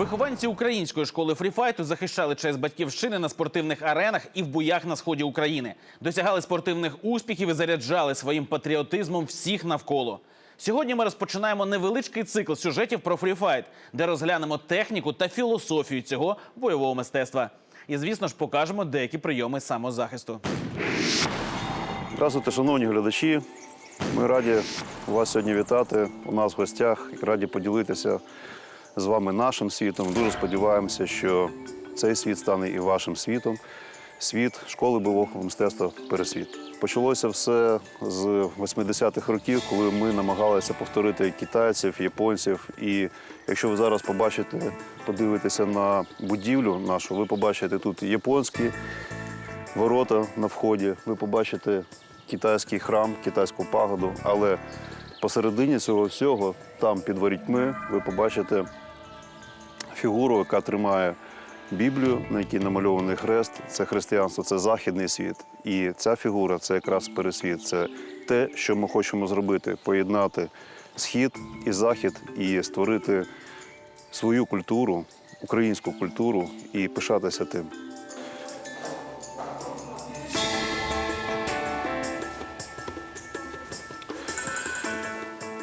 Вихованці української школи фріфайту захищали честь батьківщини на спортивних аренах і в боях на сході України. Досягали спортивних успіхів і заряджали своїм патріотизмом всіх навколо. Сьогодні ми розпочинаємо невеличкий цикл сюжетів про фріфайт, де розглянемо техніку та філософію цього бойового мистецтва. І, звісно ж, покажемо деякі прийоми самозахисту. Здравствуйте, шановні глядачі. Ми раді вас сьогодні вітати у нас в гостях і раді поділитися з вами нашим світом. Дуже сподіваємося, що цей світ стане і вашим світом. Світ школи бойового мистецтва Пересвіт. Почалося все з 80-х років, коли ми намагалися повторити китайців, японців. І якщо ви зараз побачите, подивитеся на будівлю нашу, ви побачите тут японські ворота на вході, ви побачите китайський храм, китайську пагоду, але посередині цього всього, там під ворітьми, ви побачите фігуру, яка тримає Біблію, на якій намальований хрест. Це християнство, це західний світ. І ця фігура це якраз пересвіт. Це те, що ми хочемо зробити: поєднати схід і захід і створити свою культуру, українську культуру і пишатися тим.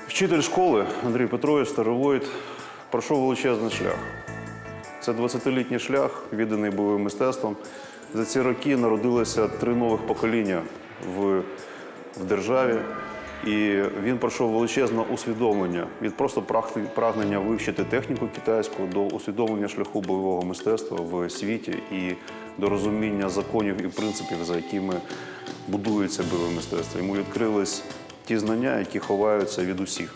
Вчитель школи Андрій Петрович Старовойт пройшов величезний шлях. Це 20-літній шлях, відданий бойовим мистецтвом. За ці роки народилося три нових покоління в, в державі. І він пройшов величезне усвідомлення від просто прагнення вивчити техніку китайську до усвідомлення шляху бойового мистецтва в світі і до розуміння законів і принципів, за якими будується бойове мистецтво. Йому відкрились ті знання, які ховаються від усіх.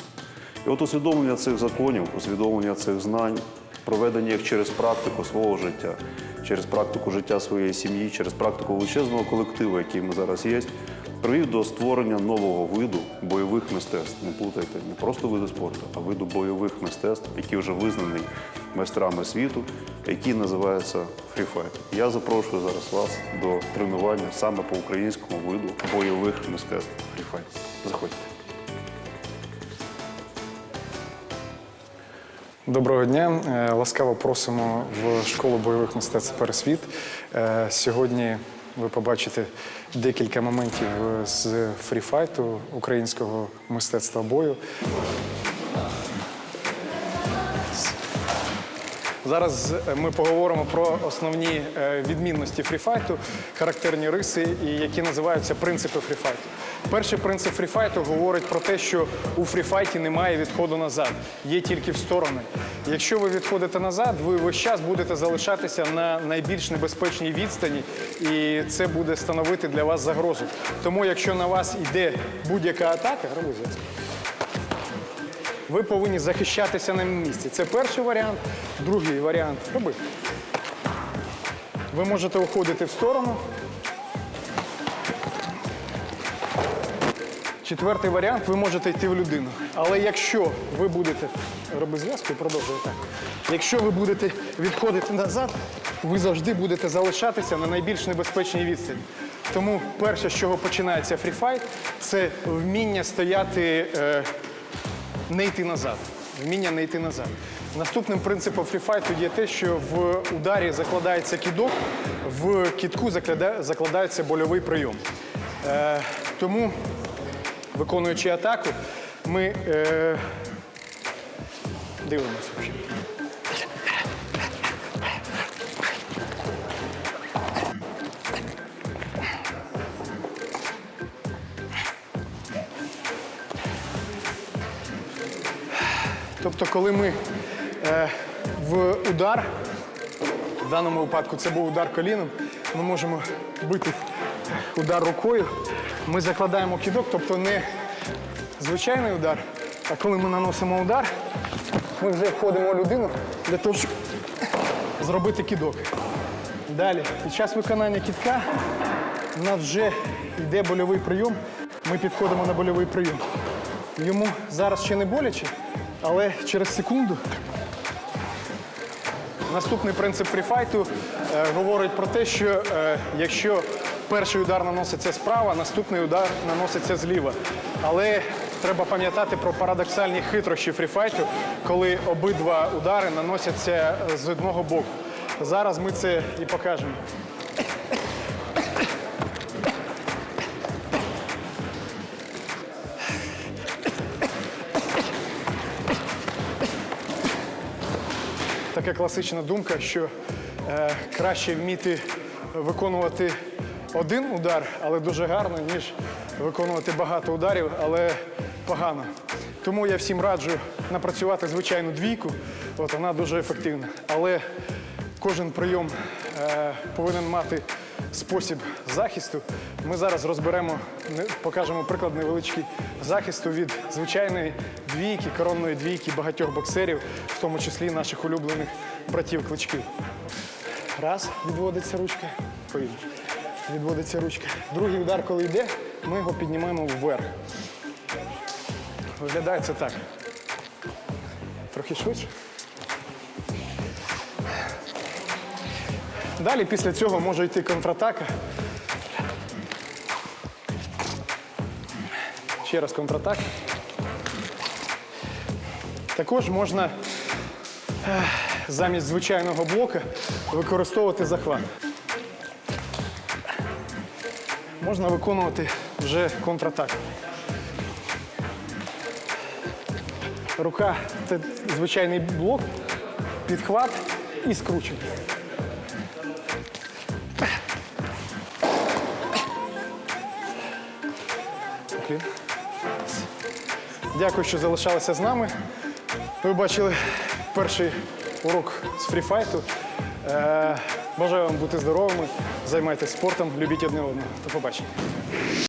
І от усвідомлення цих законів, усвідомлення цих знань, проведення їх через практику свого життя, через практику життя своєї сім'ї, через практику величезного колективу, який ми зараз є, привів до створення нового виду бойових мистецтв. Не плутайте, не просто виду спорту, а виду бойових мистецтв, який вже визнаний майстрами світу, який називається фріфайт. Я запрошую зараз вас до тренування саме по українському виду бойових мистецтв фріфайт. Заходьте. Доброго дня. Е, Ласкаво просимо в школу бойових мистецтв Пересвіт. Е, Сьогодні ви побачите декілька моментів з фріфайту українського мистецтва бою. Зараз е, ми поговоримо про основні е, відмінності фріфайту, характерні риси, і які називаються принципи фріфайту. Перший принцип фріфайту говорить про те, що у фріфайті немає відходу назад, є тільки в сторони. Якщо ви відходите назад, ви весь час будете залишатися на найбільш небезпечній відстані, і це буде становити для вас загрозу. Тому, якщо на вас йде будь-яка атака, зв'язку ви повинні захищатися на місці. Це перший варіант. Другий варіант роби. Ви можете уходити в сторону. Четвертий варіант ви можете йти в людину. Але якщо ви будете роби зв'язку і продовжуй так. Якщо ви будете відходити назад, ви завжди будете залишатися на найбільш небезпечній відстані. Тому перше, з чого починається фріфайт, це вміння стояти. Е, не йти назад. Вміння не йти назад. Наступним принципом фріфайту є те, що в ударі закладається кідок, в кітку закладається больовий прийом. Е, тому, виконуючи атаку, ми е, дивимося. Тобто, коли ми е, в удар, в даному випадку це був удар коліном, ми можемо бити удар рукою. Ми закладаємо кідок, тобто не звичайний удар, а коли ми наносимо удар, ми вже входимо в людину для того, щоб зробити кідок. Далі, під час виконання кітка у нас вже йде больовий прийом. Ми підходимо на больовий прийом. Йому зараз ще не боляче, але через секунду. Наступний принцип фріфайту е, говорить про те, що е, якщо перший удар наноситься справа, наступний удар наноситься зліва. Але треба пам'ятати про парадоксальні хитрощі фріфайту, коли обидва удари наносяться з одного боку. Зараз ми це і покажемо. Така класична думка, що е, краще вміти виконувати один удар, але дуже гарно, ніж виконувати багато ударів, але погано. Тому я всім раджу напрацювати звичайну двійку. От вона дуже ефективна. Але кожен прийом е, повинен мати спосіб захисту. Ми зараз розберемо, покажемо приклад невеличкий захисту від звичайної двійки, коронної двійки багатьох боксерів, в тому числі наших улюблених братів кличків. Раз, відводиться ручка. Відводиться ручка. Другий удар, коли йде, ми його піднімаємо вверх. Виглядає це так. Трохи швидше. Далі після цього може йти контратака. Ще раз контратака. Також можна замість звичайного блока використовувати захват. Можна виконувати вже контратаку. Рука це звичайний блок, підхват і скручення. Дякую, що залишалися з нами. Ви бачили перший урок з фріфайту. Е, бажаю вам бути здоровими, займайтесь спортом, любіть одне одного. До побачення.